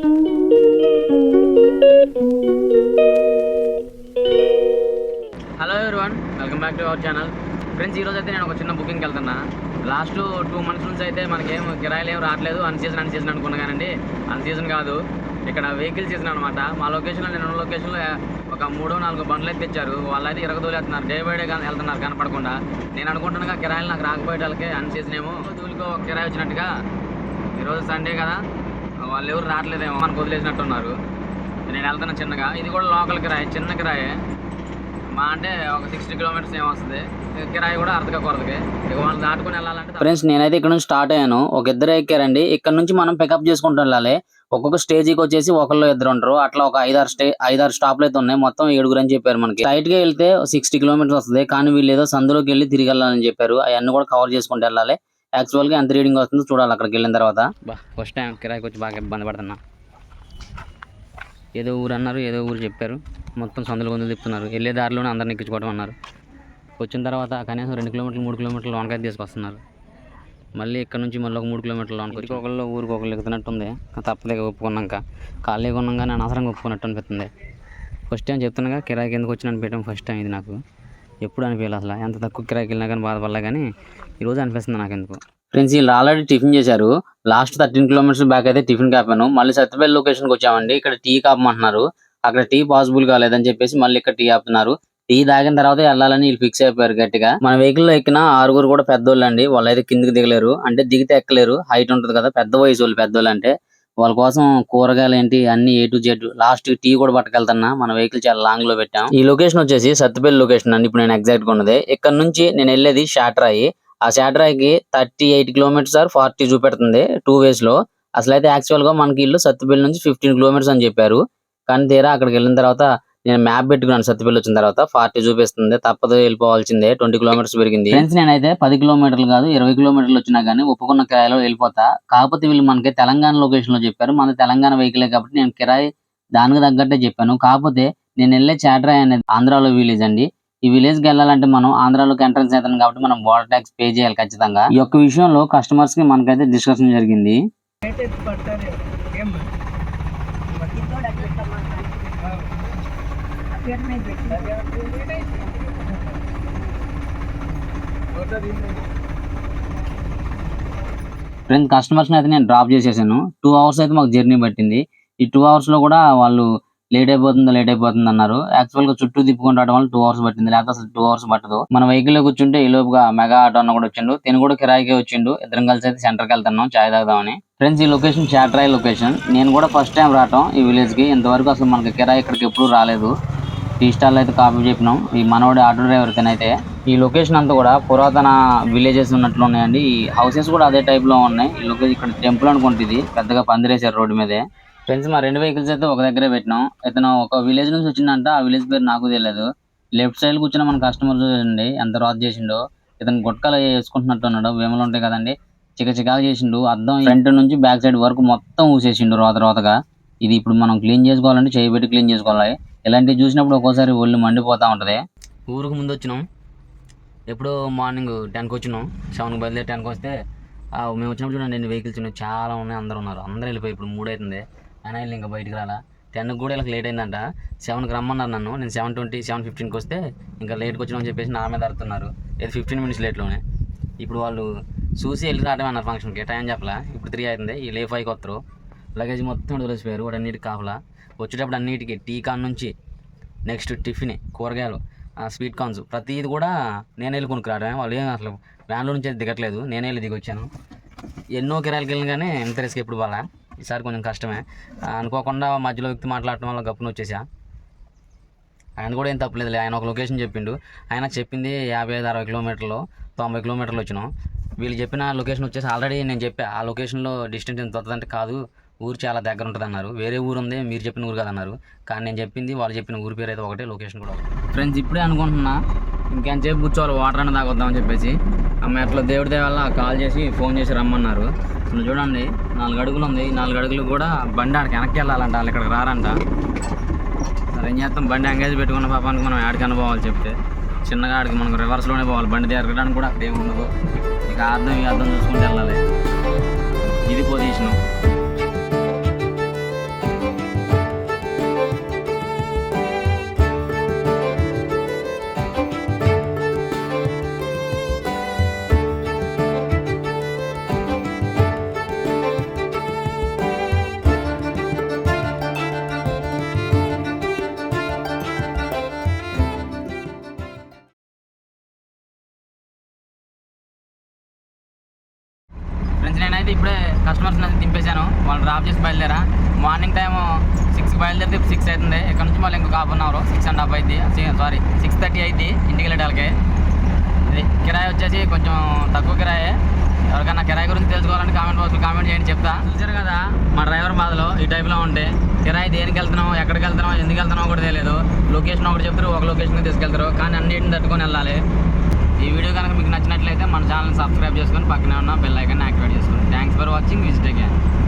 Hello everyone welcome back to our channel friends ఈరోజు అయితే నేను ఒక చిన్న బుకింగ్కి వెళ్తున్నా. లాస్ట్ టూ మంత్స్ నుంచి అయితే మనకేం కిరాయిలు ఏం రావట్లేదు. అన్ సీజన్ అన్ సీజన్ అనుకున్నా కానండి. అన్ సీజన్ కాదు. ఇక్కడ వెహికల్ సీజన్ అనమాట మా లొకేషన్లో నేను ఉన్న లొకేషన్లో ఒక మూడో నాలుగు బండ్లు అయితే తెచ్చారు. వాళ్ళైతే ఇరగదూలేస్తున్నారు. డే బై డే కానీ వెళ్తున్నారు కనపడకుండా. నేను అనుకుంటున్నాగా కిరాయిలు నాకు రాకపోయే వాళ్ళకి అన్ సీజన్ ఏమో. దూలికో ఒక కిరాయి వచ్చినట్టుగా. ఈరోజు సండే కదా. వాళ్ళు ఎవరు రావట్లేదేమో మనకు వదిలేసినట్టున్నారు. నేను వెళ్తాను చిన్నగా. ఇది కూడా లోకల్ కిరాయి చిన్న కిరాయే. మా అంటే ఒక సిక్స్టీ కిలోమీటర్స్ ఏమొస్తుంది కిరాయి కూడా అర్థగా కొరతకి ఇక వాళ్ళు దాటుకుని వెళ్ళాలంటే ఫ్రెండ్స్ నేనైతే ఇక్కడ నుంచి స్టార్ట్ అయ్యాను. ఒక ఇద్దరు ఎక్కారండి. ఇక్కడ నుంచి మనం పికప్ చేసుకుంటూ వెళ్ళాలి. ఒక్కొక్క స్టేజీకి వచ్చేసి ఒకళ్ళు ఇద్దరు ఉంటారు. అట్లా ఒక ఐదారు స్టే ఐదారు స్టాప్లు అయితే ఉన్నాయి. మొత్తం ఏడుగురు అని చెప్పారు మనకి. స్ట్రైట్గా వెళ్తే సిక్స్టీ కిలోమీటర్స్ వస్తుంది. కానీ వీళ్ళు ఏదో సందులోకి వెళ్ళి తిరిగి వెళ్ళాలని చెప్పారు. అవన్నీ కూడా కవర్ చేసుకుంటూ వెళ్ళాలి. యాక్చువల్గా ఎంత రీడింగ్ వస్తుందో చూడాలి అక్కడికి వెళ్ళిన తర్వాత. ఫస్ట్ టైం కిరాయికి వచ్చి బాగా ఇబ్బంది పడుతున్నా. ఏదో ఊరు అన్నారు ఏదో ఊరు చెప్పారు. మొత్తం సందులు గొంతులు తిప్పుతున్నారు. వెళ్ళే దారిలోనే అందరిని ఎక్కించుకోవడం అన్నారు. వచ్చిన తర్వాత కనీసం రెండు కిలోమీటర్లు మూడు కిలోమీటర్లు లోనకైతే తీసుకొస్తున్నారు. మళ్ళీ ఇక్కడ నుంచి మళ్ళీ ఒక మూడు కిలోమీటర్లు లోనకి ఒకళ్ళు ఊరికి ఒకళ్ళు ఎక్కుతున్నట్టు ఉంది తప్పదే ఒప్పుకున్నాక. ఖాళీగా ఉన్నాక నేను అనవసరంగా ఒప్పుకున్నట్టు అనిపిస్తుంది. ఫస్ట్ టైం చెప్తున్నాగా కిరాయికి ఎందుకు వచ్చి నన్ను పెట్టాం ఫస్ట్ టైం ఇది నాకు. ఎప్పుడు అనిపించాలి అసలు. ఎంత తక్కువ కిరాయికి వెళ్ళినా కానీ బాధపడలే కానీ ఈరోజు అనిపిస్తుంది నాకు ఎందుకు ఫ్రెండ్స్ వీళ్ళు ఆల్రెడీ టిఫిన్ చేశారు. లాస్ట్ థర్టీన్ కిలోమీటర్స్ బ్యాక్ అయితే టిఫిన్ కాపాను మళ్ళీ సత్యపల్లి లొకేషన్కి వచ్చామండి. ఇక్కడ టీ కాపమంటున్నారు. అక్కడ టీ పాసిబుల్ కాలేదని చెప్పేసి మళ్ళీ ఇక్కడ టీ ఆపుతున్నారు. టీ తాగిన తర్వాత వెళ్ళాలని వీళ్ళు ఫిక్స్ అయిపోయారు గట్టిగా. మన వెహికల్లో ఎక్కిన ఆరుగురు కూడా పెద్దోళ్ళు అండి వాళ్ళు అయితే కిందికి దిగలేరు. అంటే దిగితే ఎక్కలేరు. హైట్ ఉంటుంది కదా. పెద్ద వయసు వాళ్ళు పెద్దోళ్ళు అంటే. వాళ్ళ కోసం కూరగాయలు ఏంటి అన్ని A to Z last tea కూడా పట్టుకెళ్తున్నా. మన వెహికల్ చాలా లాంగ్లో పెట్టాం. ఈ లొకేషన్ వచ్చేసి సత్తుపల్లి లొకేషన్ అండి. ఇప్పుడు నేను ఎగ్జాక్ట్గా ఉన్నది. ఇక్కడ నుంచి నేను వెళ్ళేది షాట్రాయి ఆ షాట్రాయికి thirty eight kilometres or forty చూపెడుతుంది టూ వేస్లో. అసలు అయితే యాక్చువల్గా మనకి ఇల్లు సత్తుపల్లి నుంచి ఫిఫ్టీన్ కిలోమీటర్స్ అని చెప్పారు. కానీ తీరా అక్కడికి వెళ్ళిన తర్వాత నేను మ్యాప్ పెట్టుకున్నాను సత్తుపల్లి వచ్చిన తర్వాత. ఫార్టీ చూపిస్తుంది. తప్పదు వెళ్ళిపోవాల్సిందే. ట్వంటీ కిలోమీటర్స్ పెరిగింది. ఫ్రెండ్స్ నేనైతే పది కిలోమీటర్లు కాదు ఇరవై కిలోమీటర్లు వచ్చినా గానీ ఒప్పుకున్న కిరాయిలో వెళ్ళిపోతా. కాకపోతే వీళ్ళు మనకి తెలంగాణ లొకేషన్లో చెప్పారు. మన తెలంగాణ వెహికలే కాబట్టి నేను కిరాయి దానికి తగ్గట్టే చెప్పాను. కాకపోతే నేను వెళ్ళే చాట్రాయ్ అనేది ఆంధ్రాలో విలేజ్ అండి. ఈ విలేజ్కి వెళ్ళాలంటే మనం ఆంధ్రాలోకి ఎంట్రన్స్ అవుతాం కాబట్టి మనం బోర్డర్ ట్యాక్స్ పే చేయాలి ఖచ్చితంగా. ఈ యొక్క విషయంలో కస్టమర్స్కి మనకైతే డిస్కషన్ జరిగింది. ఫ్రెండ్స్ కస్టమర్స్ అయితే నేను డ్రాప్ చేసేసాను. టూ అవర్స్ అయితే మాకు జర్నీ పట్టింది. ఈ టూ అవర్స్లో కూడా వాళ్ళు లేట్ అయిపోతుందా లేట్ అయిపోతుంది అన్నారు. యాక్చువల్గా చుట్టూ తిప్పుకుంటూ రావడం వల్ల టూ అవర్స్ పట్టింది. లేకపోతే అసలు టూ అవర్స్ పట్టదు. మన వెహికల్లో కూర్చుంటే ఈ లోపుగా మెగా ఆటో అన్న కూడా వచ్చిండు. తిను కూడా కిరాయికే వచ్చిండు. ఇద్దరం కలిసి అయితే సెంటర్కి వెళ్తున్నాం చాయ్ తాగుదామని. ఫ్రెండ్స్ ఈ లొకేషన్ చాట్రాయ్ లొకేషన్ నేను కూడా ఫస్ట్ టైం రావటం ఈ విలేజ్కి. ఇంతవరకు అసలు మనకి కిరాయి ఇక్కడికి ఎప్పుడు రాలేదు. టీ స్టాల్ అయితే కాపీ చెప్పినాం. ఈ మనోడి ఆటో డ్రైవర్ అయితే ఈ లొకేషన్ అంతా కూడా పురాతన విలేజెస్ ఉన్నట్లు ఉన్నాయండి. ఈ హౌసెస్ కూడా అదే టైప్లో ఉన్నాయి. ఈ లొకేషన్ ఇక్కడ టెంపుల్ అనుకుంటుంది పెద్దగా పందిరేశారు రోడ్డు మీదే. ఫ్రెండ్స్ మా రెండు వెహికల్స్ అయితే ఒక దగ్గరే పెట్టినాం. ఇతను ఒక విలేజ్ నుంచి వచ్చిందంట. ఆ విలేజ్ పేరు నాకు తెలియదు. లెఫ్ట్ సైడ్ కూర్చున్న మన కస్టమర్ చూడండి. ఎంత రాజ్ చేసిండో. ఇతను గుట్కలు వేసుకుంటున్నట్టు ఉన్నాడు. వేమలు ఉంటాయి కదండి. చిక చికాకు చేసిండు. అద్దం ఫ్రంట్ నుంచి బ్యాక్ సైడ్ వరకు మొత్తం ఊసేసిండు రోత రోతగా. ఇది ఇప్పుడు మనం క్లీన్ చేసుకోవాలంటే చేయి పెట్టి క్లీన్ చేసుకోవాలి. ఇలాంటివి చూసినప్పుడు ఒక్కోసారి ఒళ్ళు మండిపోతా ఉంటుంది. ఊరికి ముందు వచ్చినాం. ఎప్పుడో మార్నింగ్ టెన్కి వచ్చినాం. సెవెన్కి బయలుదేరి టెన్కి వస్తే మేము వచ్చినప్పుడు చూడండి ఎన్ని వెహికల్స్ ఉన్నాయి. చాలా ఉన్నాయి అందరూ ఉన్నారు. అందరూ వెళ్ళిపోయి ఇప్పుడు మూడు అవుతుంది అయినా వెళ్ళి ఇంకా బయటికి రాలా. టెన్కి కూడా ఇలా లేట్ అయిందంట. సెవెన్కి రమ్మన్నారు నన్ను. నేను సెవెన్ ట్వంటీ సెవెన్ ఫిఫ్టీన్కి వస్తే ఇంకా లేట్కి వచ్చినామని చెప్పేసి నా మీద అడుగుతున్నారు ఇది ఫిఫ్టీన్ మినిట్స్ లేట్లోనే ఇప్పుడు వాళ్ళు చూసి వెళ్ళి రావడమే అన్నారు ఫంక్షన్కి. టైం చెప్పలా. ఇప్పుడు త్రీ అవుతుంది. ఈ లే ఫైవ్కి వస్తారు. లగేజ్ మొత్తం వదిలేసిపోయారు. వాడు అన్నిటికి కాపలా. వచ్చేటప్పుడు అన్నిటికి టీ కాన్ నుంచి నెక్స్ట్ టిఫిన్ కూరగాయలు స్వీట్ కార్న్స్ ప్రతిది కూడా నేను వెళ్ళి కొనుక్కురావడమే. వాళ్ళు ఏం అసలు వ్యాన్లో నుంచి అయితే దిగట్లేదు. నేనే వెళ్ళి దిగొచ్చాను. ఎన్నో కిరాయిలకి వెళ్ళిన కానీ ఎంత రిస్క్ ఎప్పుడు వాళ్ళ ఈసారి కొంచెం కష్టమే. అనుకోకుండా మధ్యలో వ్యక్తి మాట్లాడటం వల్ల గప్పున వచ్చేసా. ఆయన కూడా ఏం తప్పలేదులే. ఆయన ఒక లొకేషన్ చెప్పిండు. ఆయన చెప్పింది యాభై ఐదు అరవై కిలోమీటర్లు తొంభై కిలోమీటర్లు వచ్చినాం. వీళ్ళు చెప్పిన లొకేషన్ వచ్చేసి ఆల్రెడీ నేను చెప్పా. ఆ లొకేషన్లో డిస్టెన్స్ ఎంత వస్తుందంటే కాదు. ఊరు చాలా దగ్గర ఉంటుంది అన్నారు వేరే ఊరు ఉంది మీరు చెప్పిన ఊరు కాదన్నారు. కానీ నేను చెప్పింది వాళ్ళు చెప్పిన ఊరి పేరు అయితే ఒకటే లొకేషన్ కూడా ఫ్రెండ్స్ ఇప్పుడే అనుకుంటున్నా ఇంకెంతసేపు కూర్చోవాలి వాటర్ అని తాగొద్దామని చెప్పేసి. ఆ అట్లా దేవుడి దేవల్ల కాల్ చేసి ఫోన్ చేసి రమ్మన్నారు. ఇప్పుడు చూడండి నాలుగు అడుగులు ఉంది. నాలుగు అడుగులు కూడా బండి ఆడికి వెనక్కి వెళ్ళాలంట వాళ్ళు ఇక్కడికి రారంట. సరే ఏం చేస్తాం? బండి ఎంగేజ్ పెట్టుకున్న పాపానికి మనం ఆడికన్నా పోవాలి చెప్తే. చిన్నగా ఆడికి మనకు రివర్స్లోనే పోవాలి. బండి తిరగడానికి కూడా అక్కడ ఏమి ఉండదు. ఇక అర్థం ఈ అర్థం చూసుకుంటూ వెళ్ళాలి. ఇది పొజిషను ఇప్పుడే కస్టమర్స్ దింపేశాను. వాళ్ళు డ్రాప్ చేసి బయలుదేరా. మార్నింగ్ టైం సిక్స్కి బయలుదేరితే సిక్స్ అవుతుంది. ఇక్కడ నుంచి మళ్ళీ ఇంకొక half an hour six and half అయింది సారీ సిక్స్ థర్టీ అయింది ఇంటికి వెళ్ళేటాలకి ఇది కిరాయి వచ్చేసి కొంచెం తక్కువ కిరాయే. ఎవరికైనా కిరాయి గురించి తెలుసుకోవాలంటే కామెంట్ బాక్స్లో కామెంట్ చేయండి చెప్తా. చూసారు కదా? మా డ్రైవర్ బాధలో ఈ టైప్లో ఉంటే కిరాయి దేనికి వెళ్తున్నాం ఎక్కడికి వెళ్తున్నాం ఎందుకు వెళ్తున్నాం కూడా తెలియదు. లొకేషన్ ఒకటి చెప్తారు ఒక లొకేషన్కి తీసుకెళ్తారు. కానీ అన్నింటిని తట్టుకొని వెళ్ళాలి. ఈ వీడియో కనుక మీకు నచ్చినట్లయితే మన ఛానల్ సబ్స్క్రైబ్ చేసుకొని పక్కనే ఉన్న బెల్ ఐకాన్ యాక్టివేట్ చేసుకోండి. Thanks for watching Wisdom